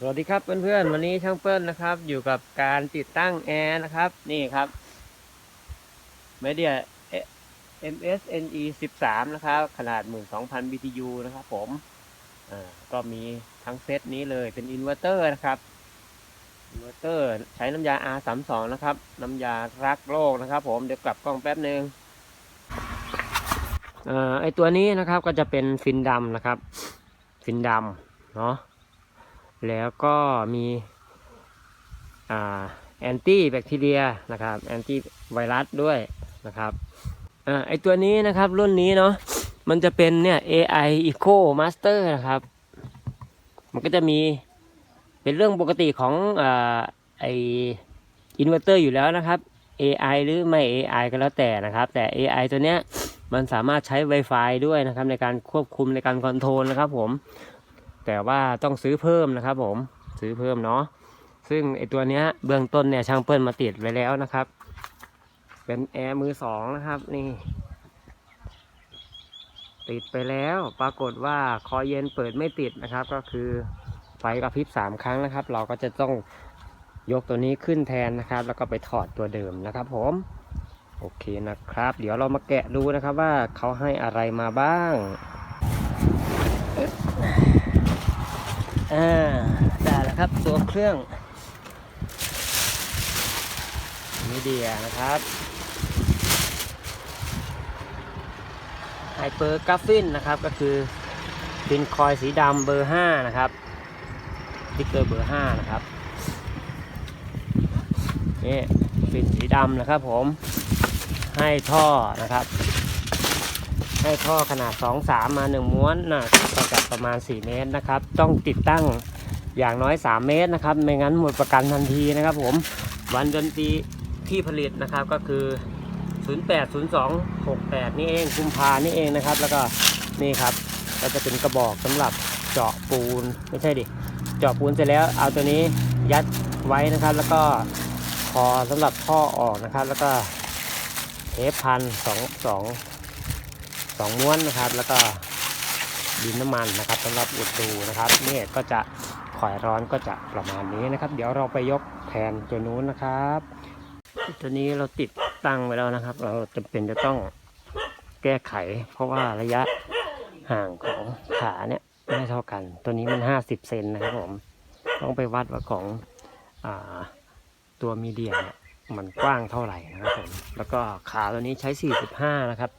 สวัสดีครับเพื่อนๆวันนี้ช่างเปิ้ลนะครับ อยู่กับการติดตั้งแอร์นะครับ นี่ครับ Media MSNE 13 นะครับ ขนาด 12,000 BTU นะครับผมก็มีทั้งเซตนี้เลยเป็นอินเวอร์เตอร์นะครับอินเวอร์เตอร์ใช้น้ำยา R32 นะครับ น้ำยารักโลกนะครับ ผมเดี๋ยวกลับกล้องแป๊บหนึ่งอไอตัวนี้นะครับก็จะเป็นฟินดำนะครับ ฟินดำเนาะ แล้วก็มีแอนตี้แบคทีเรียนะครับแอนตี้ไวรัสด้วยนะครับอไอตัวนี้นะครับรุ่นนี้เนาะมันจะเป็นเนี่ย AI Eco Master นะครับ มันก็จะมีเป็นเรื่องปกติของอไออินเวอร์เตอร์อยู่แล้วนะครับ AI หรือไม่ AI ก็แล้วแต่นะครับ แต่ AI ตัวเนี้ยมันสามารถใช้ Wi-Fi ด้วยนะครับในการควบคุมในการคอนโทรลนะครับผม แต่ว่าต้องซื้อเพิ่มนะครับ ผมซื้อเพิ่มเนาะซึ่งไอตัวเนี้ยเบื้องต้นเนี่ยช่างเปิ้ลมาติดไว้แล้วนะครับ เป็นแอร์มือสองนะครับนี่ติดไปแล้วปรากฏว่าคอเย็นเปิดไม่ติดนะครับ ก็คือไฟกระพริบสามครั้งนะครับ เราก็จะต้องยกตัวนี้ขึ้นแทนนะครับ แล้วก็ไปถอดตัวเดิมนะครับ ผมโอเคนะครับ เดี๋ยวเรามาแกะดูนะครับว่าเขาให้อะไรมาบ้าง อ่าได้แล้วครับตัวเครื่องมีเดียนะครับไฮเปอร์กราฟินนะครับก็คือปินคอยสีดำเบอร์ 5 นะครับติ๊กเกอร์เบอร์ 5 นะครับนี่ปินสีดำนะครับผมให้ท่อนะครับ ให้ท่อขนาด 2 3 มา 1 ม้วนนะก็จะประมาณ 4 เมตรนะครับ ต้องติดตั้งอย่างน้อย 3 เมตรนะครับ ไม่งั้นหมดประกันทันทีนะครับผม วันเดือนปีที่ผลิตนะครับก็คือ 080268 นี่เองกุมภานี่เองนะครับ แล้วก็นี่ครับก็จะเป็นกระบอกสำหรับเจาะปูนไม่ใช่ดิ เจาะปูนเสร็จแล้วเอาตัวนี้ยัดไว้นะครับ แล้วก็คอสำหรับท่อออกนะครับ แล้วก็เทปพันสองสอง สองม้วนนะครับ แล้วก็ดินน้ำมันนะครับสำหรับอุดรูนะครับนี่ก็จะข่อยร้อนก็จะประมาณนี้นะครับ เดี๋ยวเราไปยกแทนตัวนู้นนะครับตัวนี้เราติดตั้งไว้แล้วนะครับ เราจำเป็นจะต้องแก้ไข เพราะว่าระยะห่างของขาเนี่ยไม่เท่ากัน ตัวนี้มันห้าสิบเซนนะครับผมต้องไปวัดว่าของอตัวมีเดียเนี่ยมันกว้างเท่าไหร่นะครับผมแล้วก็ขาตัวนี้ใช้ 45 นะครับ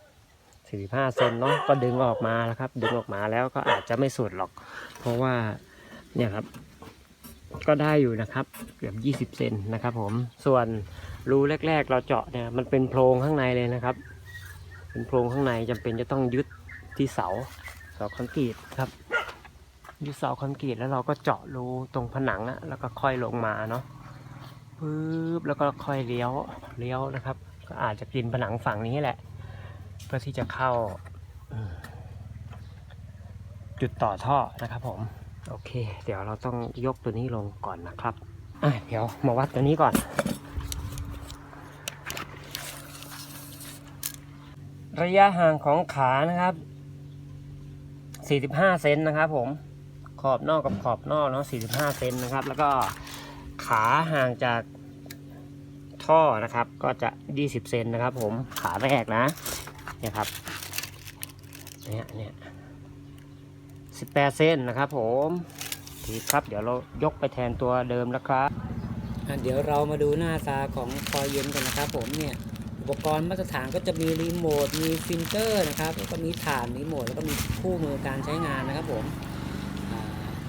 45เซนเนาะก็ดึงออกมาแล้วครับ ดึงออกมาแล้วก็อาจจะไม่สุดหรอก เพราะว่าเนี่ยครับ ก็ได้อยู่นะครับ เกือบ20เซนนะครับ ผมส่วนรูแรก ๆ เราเจาะเนี่ยมันเป็นโพรงข้างในเลยนะครับ เป็นโพรงข้างในจำเป็นจะต้องยึดที่เสาเสาคอนกรีตครับยึดเสาคอนกรีตแล้วเราก็เจาะรูตรงผนังอะแล้วก็ค่อยลงมาเนาะปึ๊บแล้วก็ค่อยเลี้ยวเลี้ยวนะครับ ก็อาจจะกินผนังฝั่งนี้แหละ เพื่อที่จะเข้าอืมจุดต่อท่อนะครับผม โอเค เดี๋ยวเราต้องยกตัวนี้ลงก่อนนะครับอะเดี๋ยวมาวัดตัวนี้ก่อน ระยะห่างของขานะครับ 45 เซนนะครับผมขอบนอกกับขอบนอกเนาะ 45 เซนนะครับ แล้วก็ขาห่างจากท่อนะครับ ก็จะ 20 เซนนะครับผม ขาแรกนะ เนี่ยครับเนี่ยเนี่ย18เซนนะครับผมทีครับเดี๋ยวเรายกไปแทนตัวเดิมแล้วครับเดี๋ยวเรามาดูหน้าตาของคอยเย็นกันนะครับผมเนี่ยอุปกรณ์มาตรฐานก็จะมีรีโมทมีฟิลเตอร์นะครับแล้วก็มีฐานรีโมทแล้วก็มีคู่มือการใช้งานนะครับผม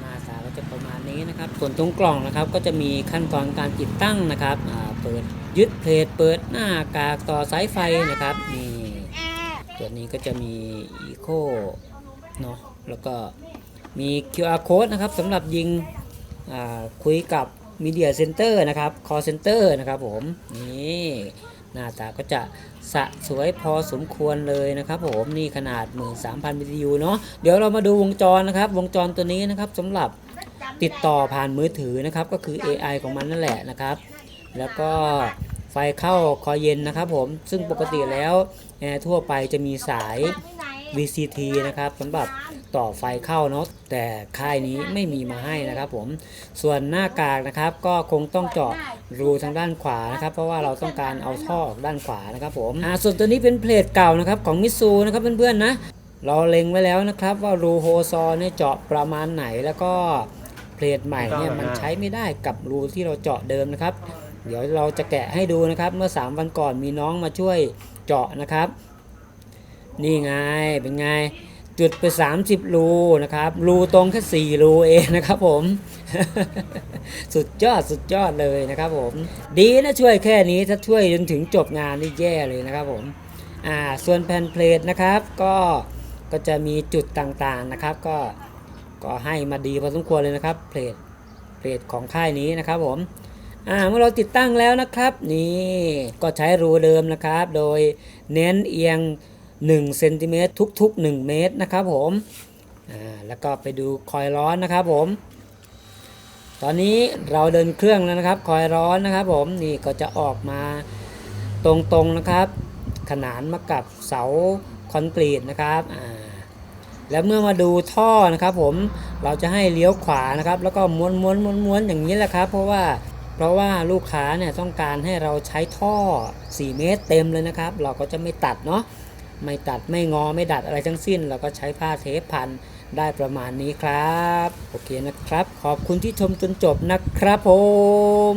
หน้าตาก็จะประมาณนี้นะครับ ส่วนตรงกล่องนะครับก็จะมีขั้นตอนการติดตั้งนะครับเปิดยึดเพลทเปิดหน้ากากต่อสายไฟนะครับนี่ ตัวนี้ก็จะมีอีโคเนาะแล้วก็มี QR code นะครับสำหรับยิงอ่าคุยกับ Media Center นะครับ Call Center นะครับผมนี่หน้าตาก็จะสะสวยพอสมควรเลยนะครับผมนี่ขนาด 13,000 BTU เนาะเดี๋ยวเรามาดูวงจรนะครับ วงจรตัวนี้นะครับสำหรับติดต่อผ่านมือถือนะครับ ก็คือ AI ของมันนั่นแหละนะครับ แล้วก็ ไฟเข้าคอยเย็นนะครับผมซึ่งปกติแล้วแอร์ทั่วไปจะมีสาย VCT นะครับสำหรับต่อไฟเข้าเนาะแต่ค่ายนี้ไม่มีมาให้นะครับผมส่วนหน้ากากนะครับก็คงต้องเจาะรูทางด้านขวานะครับเพราะว่าเราต้องการเอาท่อออกด้านขวานะครับผมอ่าส่วนตัวนี้เป็นเพลทเก่านะครับของมิซูนะครับเพื่อนๆนะเราเล็งไว้แล้วนะครับว่ารูโฮซอเนี่ยเจาะประมาณไหนแล้วก็เพลทใหม่เนี่ยมันใช้ไม่ได้กับรูที่เราเจาะเดิมนะครับ เดี๋ยวเราจะแกะให้ดูนะครับเมื่อ 3 วันก่อนมีน้องมาช่วยเจาะนะครับ นี่ไงเป็นไงจุดไป 30 รูนะครับรูตรงแค่4รูเองนะครับผมสุดยอดสุดยอดเลยนะครับผม ดีนะช่วยแค่นี้ถ้าช่วยจนถึงจบงานนี่แย่เลยนะครับผมอ่าส่วนแผ่นเพลทนะครับก็ก็จะมีจุดต่างๆนะครับ ก็ก็ให้มาดีพอสมควรเลยนะครับเพลทเพลทของค่ายนี้นะครับผม อ่าเมื่อเราติดตั้งแล้วนะครับ นี่ก็ใช้รูเดิมนะครับ โดยเน้นเอียง1เซนติเมตรทุก ๆ 1 เมตรนะครับผมอ่าแล้วก็ไปดูคอยล์ร้อนนะครับผม ตอนนี้เราเดินเครื่องแล้วนะครับ คอยล์ร้อนนะครับผมนี่ก็จะออกมาตรงๆนะครับ ขนานมากับเสาคอนกรีตนะครับอ่าแล้วเมื่อมาดูท่อนะครับผมเราจะให้เลี้ยวขวานะครับ แล้วก็ม้วนม้วนม้วนม้วนอย่างนี้แหละครับ เพราะว่า เพราะว่าลูกค้าเนี่ยต้องการให้เราใช้ท่อ 4 เมตรเต็มเลยนะครับ เราก็จะไม่ตัดเนาะไม่ตัดไม่งอไม่ดัดอะไรทั้งสิ้น เราก็ใช้ผ้าเทปพันได้ประมาณนี้ครับ โอเคนะครับ ขอบคุณที่ชมจนจบนะครับผม